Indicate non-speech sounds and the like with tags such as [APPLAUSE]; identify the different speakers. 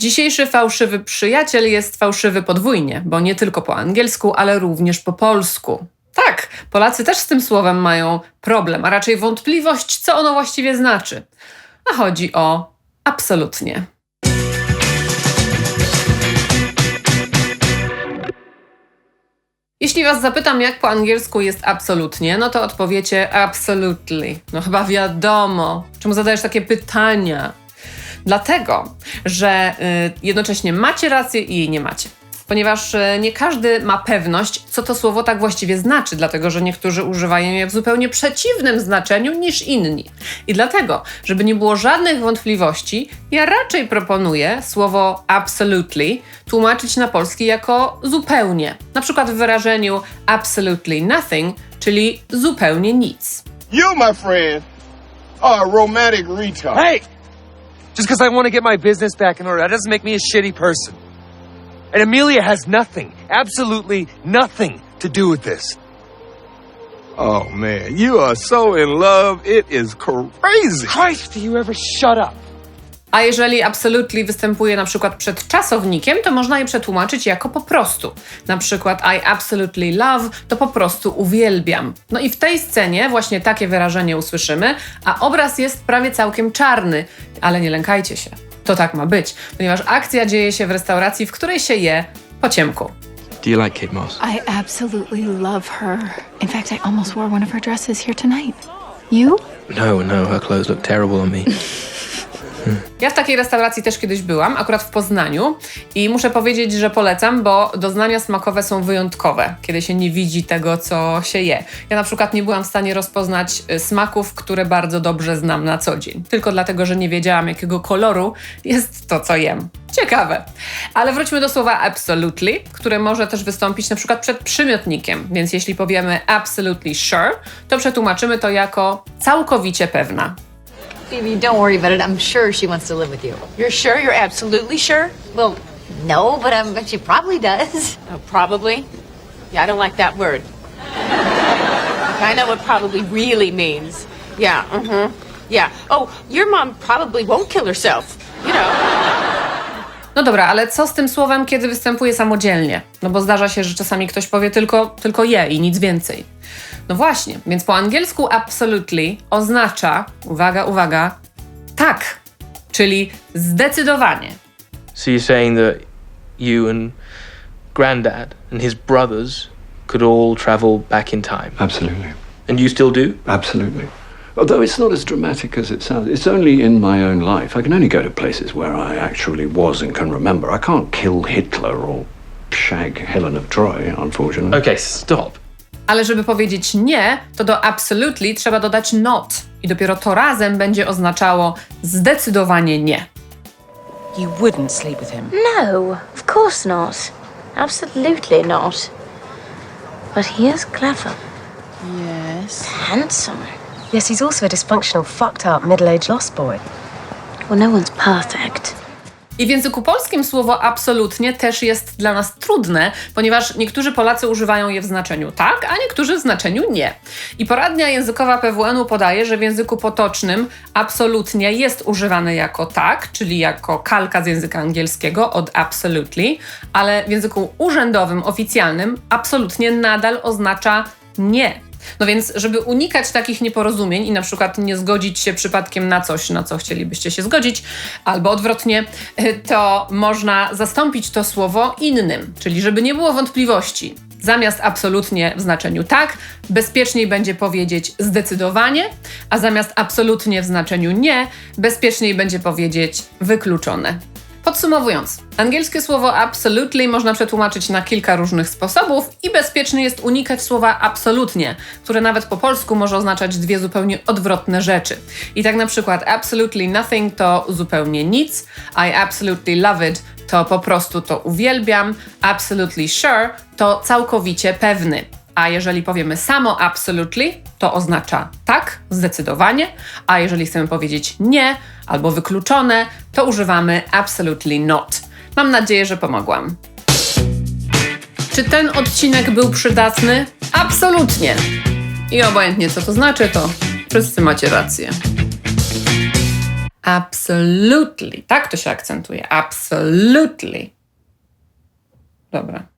Speaker 1: Dzisiejszy fałszywy przyjaciel jest fałszywy podwójnie, bo nie tylko po angielsku, ale również po polsku. Tak, Polacy też z tym słowem mają problem, a raczej wątpliwość, co ono właściwie znaczy. A chodzi o absolutnie. Jeśli Was zapytam, jak po angielsku jest absolutnie, no to odpowiecie absolutely. No chyba wiadomo. Czemu zadajesz takie pytania? Dlatego, że y, jednocześnie macie rację i jej nie macie. Ponieważ y, nie każdy ma pewność, co to słowo tak właściwie znaczy, dlatego że niektórzy używają je w zupełnie przeciwnym znaczeniu niż inni. I dlatego, żeby nie było żadnych wątpliwości, ja raczej proponuję słowo absolutely tłumaczyć na polski jako zupełnie. Na przykład w wyrażeniu absolutely nothing, czyli zupełnie nic.
Speaker 2: You, my friend, are a romantic retard.
Speaker 3: Hey! Just because I want to get my business back in order, that doesn't make me a shitty person. And Amelia has nothing, absolutely nothing to do with this.
Speaker 2: Oh man, you are so in love, it is crazy.
Speaker 3: Christ, do you ever shut up?
Speaker 1: A jeżeli absolutely występuje na przykład przed czasownikiem, to można je przetłumaczyć jako po prostu. Na przykład I absolutely love to po prostu uwielbiam. No i w tej scenie właśnie takie wyrażenie usłyszymy, a obraz jest prawie całkiem czarny, ale nie lękajcie się. To tak ma być, ponieważ akcja dzieje się w restauracji, w której się je po ciemku.
Speaker 4: Do you like Kate Moss?
Speaker 5: I absolutely love her. In fact, I almost wore one of her dresses here tonight. You?
Speaker 4: No, no, her clothes look terrible on me. [LAUGHS]
Speaker 1: Ja w takiej restauracji też kiedyś byłam, akurat w Poznaniu i muszę powiedzieć, że polecam, bo doznania smakowe są wyjątkowe, kiedy się nie widzi tego, co się je. Ja na przykład nie byłam w stanie rozpoznać y, smaków, które bardzo dobrze znam na co dzień, tylko dlatego, że nie wiedziałam, jakiego koloru jest to, co jem. Ciekawe. Ale wróćmy do słowa absolutely, które może też wystąpić na przykład przed przymiotnikiem, więc jeśli powiemy absolutely sure, to przetłumaczymy to jako całkowicie pewna.
Speaker 6: Phoebe, don't worry about it. I'm sure she wants to live with you.
Speaker 7: You're sure? You're absolutely sure?
Speaker 6: Well, no, but um, but she probably does.
Speaker 7: Oh, probably. Yeah, I don't like that word. [LAUGHS] I know what probably really means. Yeah, uh-huh. Yeah. Oh, your mom probably won't kill herself. You know.
Speaker 1: No dobra, ale co z tym słowem, kiedy występuje samodzielnie? No bo zdarza się, że czasami ktoś powie tylko, tylko je i nic więcej. No właśnie, więc po angielsku absolutely oznacza, uwaga, uwaga, tak, czyli zdecydowanie.
Speaker 4: So you're saying that you and Grandad and his brothers could all travel back in time?
Speaker 8: Absolutely.
Speaker 4: And you still do?
Speaker 8: Absolutely. Although it's not as dramatic as it sounds, it's only in my own life. I can only go to places where I actually was and can remember. I can't kill Hitler or shag Helen of Troy, unfortunately.
Speaker 4: Okay, stop.
Speaker 1: Ale żeby powiedzieć nie, to do absolutely trzeba dodać not. I dopiero to razem będzie oznaczało zdecydowanie nie.
Speaker 9: You wouldn't sleep with him.
Speaker 10: No, of course not. Absolutely not. But he is clever,
Speaker 9: Yes.
Speaker 10: handsome.
Speaker 9: Yes, he's also a dysfunctional, fucked up, middle aged lost boy.
Speaker 10: Well, no one's perfect.
Speaker 1: I w języku polskim słowo absolutnie też jest dla nas trudne, ponieważ niektórzy Polacy używają je w znaczeniu tak, a niektórzy w znaczeniu nie. I poradnia językowa PWN-u podaje, że w języku potocznym absolutnie jest używany jako tak, czyli jako kalka z języka angielskiego od absolutely, ale w języku urzędowym, oficjalnym absolutnie nadal oznacza nie. No więc, żeby unikać takich nieporozumień i na przykład nie zgodzić się przypadkiem na coś, na co chcielibyście się zgodzić, albo odwrotnie, [LAUGHS] to można zastąpić to słowo innym, czyli żeby nie było wątpliwości. Zamiast absolutnie w znaczeniu tak, bezpieczniej będzie powiedzieć zdecydowanie, a zamiast absolutnie w znaczeniu nie, bezpieczniej będzie powiedzieć wykluczone. Podsumowując, angielskie słowo absolutely można przetłumaczyć na kilka różnych sposobów i bezpiecznie jest unikać słowa absolutnie, które nawet po polsku może oznaczać dwie zupełnie odwrotne rzeczy. I tak na przykład absolutely nothing to zupełnie nic, I absolutely love it to po prostu to uwielbiam, absolutely sure to całkowicie pewny. A jeżeli powiemy samo absolutely, to oznacza tak, zdecydowanie, a jeżeli chcemy powiedzieć nie albo wykluczone, to używamy absolutely not. Mam nadzieję, że pomogłam. Czy ten odcinek był przydatny? Absolutnie! I obojętnie co to znaczy, to wszyscy macie rację. Absolutely. Tak to się akcentuje. Absolutely. Dobra.